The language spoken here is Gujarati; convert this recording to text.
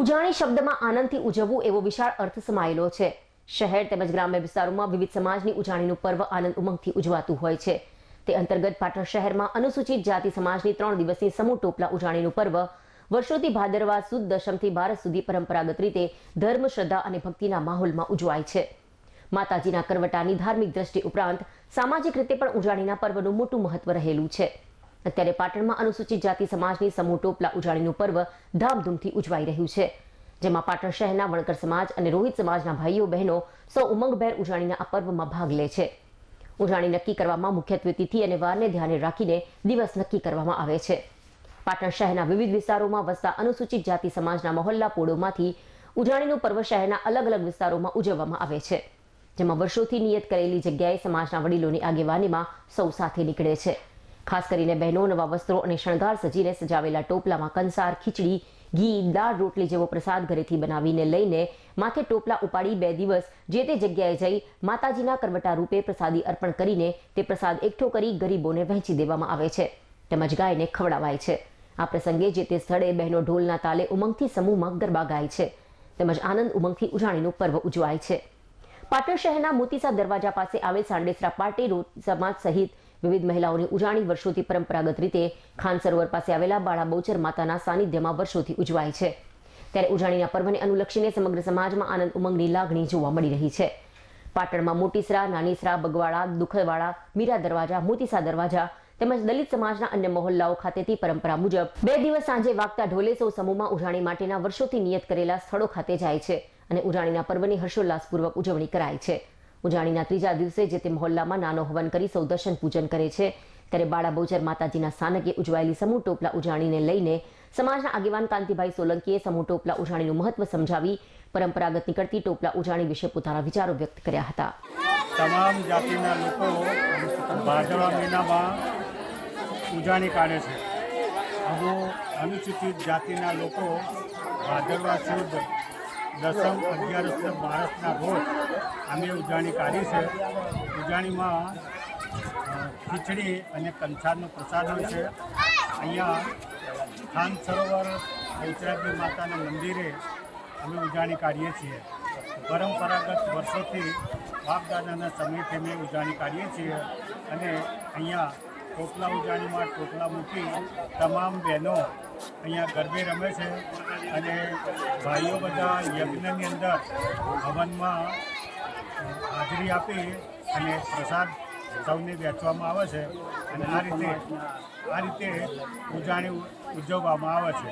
ઉજાણી શબ્દમાં આનંદથી ઉજવવું એવો વિશાળ અર્થ સમાયેલો છે. શહેર તેમજ ગ્રામ્ય વિસ્તારોમાં વિવિધ સમાજની ઉજાણીનું પર્વ આનંદ ઉમંગથી ઉજવાતું હોય છે. તે અંતર્ગત પાટણ શહેરમાં અનુસૂચિત જાતિ સમાજની ત્રણ દિવસની સમૂહ ટોપલા ઉજાણીનું પર્વ વર્ષોથી ભાદરવા સુદ દશમથી ભારત સુધી પરંપરાગત રીતે ધર્મ, શ્રદ્ધા અને ભક્તિના માહોલમાં ઉજવાય છે. માતાજીના કરવટાની ધાર્મિક દ્રષ્ટિ ઉપરાંત સામાજિક રીતે પણ ઉજાણીના પર્વનું મોટું મહત્વ રહેલું છે. અત્યારે પાટણમાં અનુસૂચિત જાતિ સમાજની સમૂહ ટોપલા ઉજાણીનું પર્વ ધામધૂમથી ઉજવાઈ રહ્યું છે. જેમાં પાટણ શહેરના વણકર સમાજ અને રોહિત સમાજના ભાઈઓ, બહેનો સૌ ઉમંગભેર ઉજાણીના આ પર્વમાં ભાગ લે છે. ઉજાણી નક્કી કરવામાં મુખ્યત્વે તિથિ અને વારને ધ્યાને રાખીને દિવસ નક્કી કરવામાં આવે છે. પાટણ શહેરના વિવિધ વિસ્તારોમાં વસતા અનુસૂચિત જાતિ સમાજના મહોલ્લા પોળોમાંથી ઉજાણીનું પર્વ શહેરના અલગ અલગ વિસ્તારોમાં ઉજવવામાં આવે છે, જેમાં વર્ષોથી નિયત કરેલી જગ્યાએ સમાજના વડીલોની આગેવાનીમાં સૌ સાથે નીકળે છે. ખાસ કરીને બહેનો નવા વસ્ત્રો અને શણગાર સજીને સજાવેલા ટોપલામાં કંસાર, ખીચડી, ઘી, દાળ, રોટલી જેવો પ્રસાદ ઘરેથી બનાવીને લઈને માથે ટોપલા ઉપાડી બે દિવસ જે તે જગ્યાએ જઈ માતાજીના કરવટા રૂપે પ્રસાદી અર્પણ કરીને તે પ્રસાદ એકઠો કરી ગરીબોને વહેંચી દેવામાં આવે છે. તેમજ ગાયને ખવડાવાય છે. આ પ્રસંગે જે તે સ્થળે બહેનો ઢોલના તાલે ઉમંગથી સમૂહમાં ગરબા ગાય છે. તેમજ આનંદ ઉમંગથી ઉજાણીનું પર્વ ઉજવાય છે. પાટણ શહેરના મોતીસા દરવાજા પાસે આવેલ સાંડેસરા પાર્ટી રોડ સમાજ સહિત વિવિધ મહિલાઓની ઉજાણી વર્ષોથી પરંપરાગત રીતે ખાન સરોવર પાસે આવેલા બાળા બહુચર માતાના સાનિધ્યમાં વર્ષોથી ઉજવાય છે. ત્યારે ઉજાણીના પર્વને અનુલક્ષીને સમગ્ર સમાજમાં આનંદ ઉમંગની લાગણી જોવા મળી રહી છે. પાટણમાં મોટીસરા, નાનીસરા, બગવાડા દુખલવાડા મીરા દરવાજા, મોતીસા દરવાજા તેમજ દલિત સમાજના અન્ય મહોલ્લાઓ ખાતેથી પરંપરા મુજબ બે દિવસ સાંજે વાગતા ઢોલે સૌ સમૂહમાં ઉજાણી માટેના વર્ષોથી નિયત કરેલા સ્થળો ખાતે જાય છે અને ઉજાણીના પર્વની હર્ષોલ્લાસપૂર્વક ઉજવણી કરાય છે. ઉજાણીના ત્રીજા દિવસે જે તે મહોલ્લામાં નાનો હવન કરી સૌ દર્શન પૂજન કરે છે. ત્યારે બાળા બહુચર માતાજીના સ્થાનકે ઉજવાયેલી સમૂહ ટોપલા ઉજાણીને લઈને સમાજના આગેવાન કાંતિભાઈ સોલંકીએ સમૂહ ટોપલા ઉજાણીનું મહત્વ સમજાવી પરંપરાગત નીકળતી ટોપલા ઉજાણી વિશે પોતાના વિચારો વ્યક્ત કર્યા હતા. તમામ જાતિના લોકો ભાદરવા મહિનામાં ઉજાણી કાઢે છે. અનુસૂચિત જાતિના લોકો ભાદરવા સુદ દસમ અગિયારસ ને બારસના રોજ અમે ઉજાણી કાઢી છે. ઉજાણીમાં ખીચડી અને કંસારનો પ્રસાદ હોય છે. અહીંયા ખાન સરોવર બહુચરાજી માતાના મંદિરે અમે ઉજાણી કાઢીએ છીએ. પરંપરાગત વર્ષોથી બાપ દાદાના સમયથી અમે ઉજાણી કાઢીએ છીએ અને અહીંયા ટોપલા ઉજાણીમાં ટોપલા મૂકી તમામ બહેનો અહીંયા ગરબે રમે છે અને ભાઈઓ બધા યજ્ઞની અંદર હવનમાં હાજરી આપી અને પ્રસાદ સૌને વહેંચવામાં આવે છે અને આ રીતે આ રીતે ઉજાણી ઉજવવામાં આવે છે.